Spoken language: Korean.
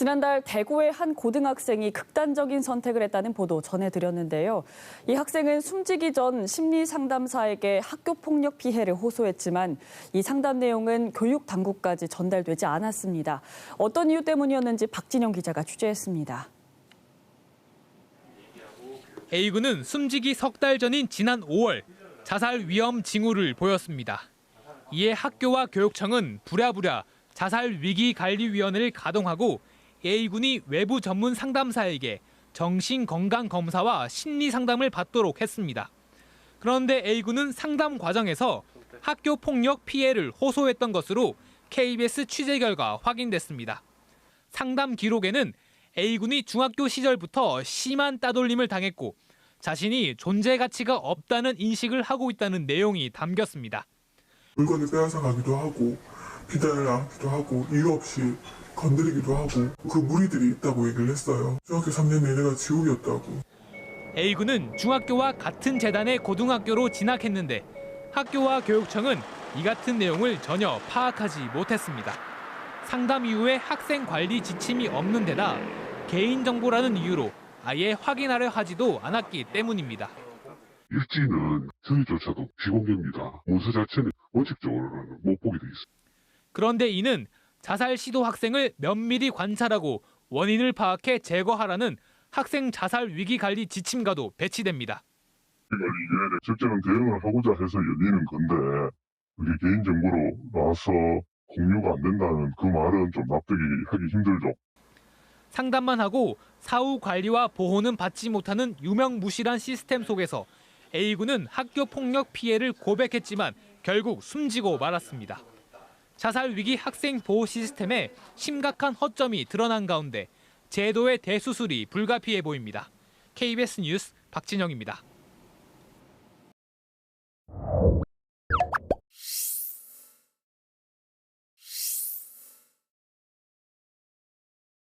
지난달 대구의 한 고등학생이 극단적인 선택을 했다는 보도 전해드렸는데요. 이 학생은 숨지기 전 심리 상담사에게 학교 폭력 피해를 호소했지만 이 상담 내용은 교육 당국까지 전달되지 않았습니다. 어떤 이유 때문이었는지 박진영 기자가 취재했습니다. A군은 숨지기 석 달 전인 지난 5월 자살 위험 징후를 보였습니다. 이에 학교와 교육청은 부랴부랴 자살 위기 관리 위원회를 가동하고 A군이 외부 전문 상담사에게 정신 건강 검사와 심리 상담을 받도록 했습니다. 그런데 A군은 상담 과정에서 학교 폭력 피해를 호소했던 것으로 KBS 취재 결과 확인됐습니다. 상담 기록에는 A군이 중학교 시절부터 심한 따돌림을 당했고 자신이 존재 가치가 없다는 인식을 하고 있다는 내용이 담겼습니다. 물건을 빼앗아 가기도 하고 비단을 안기도 하고 이유 없이 건드리기도 하고 그 무리들이 있다고 얘기를 했어요. 중학교 3년 내내가 지옥이었다고. A군은 중학교와 같은 재단의 고등학교로 진학했는데 학교와 교육청은 이 같은 내용을 전혀 파악하지 못했습니다. 상담 이후에 학생 관리 지침이 없는 데다 개인정보라는 이유로 아예 확인하려 하지도 않았기 때문입니다. 일지는 저희조차도 비공개입니다. 문서 자체는 원칙적으로는 못 보게 돼 있습니다. 그런데 이는 자살 시도 학생을 면밀히 관찰하고 원인을 파악해 제거하라는 학생 자살 위기 관리 지침과도 배치됩니다. 이게 적절한 대응을 하고자 해서 열리는 건데 그게 개인정보로 나와서 공유가 안 된다는 그 말은 좀 납득이 하기 힘들죠. 상담만 하고 사후 관리와 보호는 받지 못하는 유명무실한 시스템 속에서 A군은 학교 폭력 피해를 고백했지만 결국 숨지고 말았습니다. 자살 위기 학생 보호 시스템에 심각한 허점이 드러난 가운데 제도의 대수술이 불가피해 보입니다. KBS 뉴스 박진영입니다.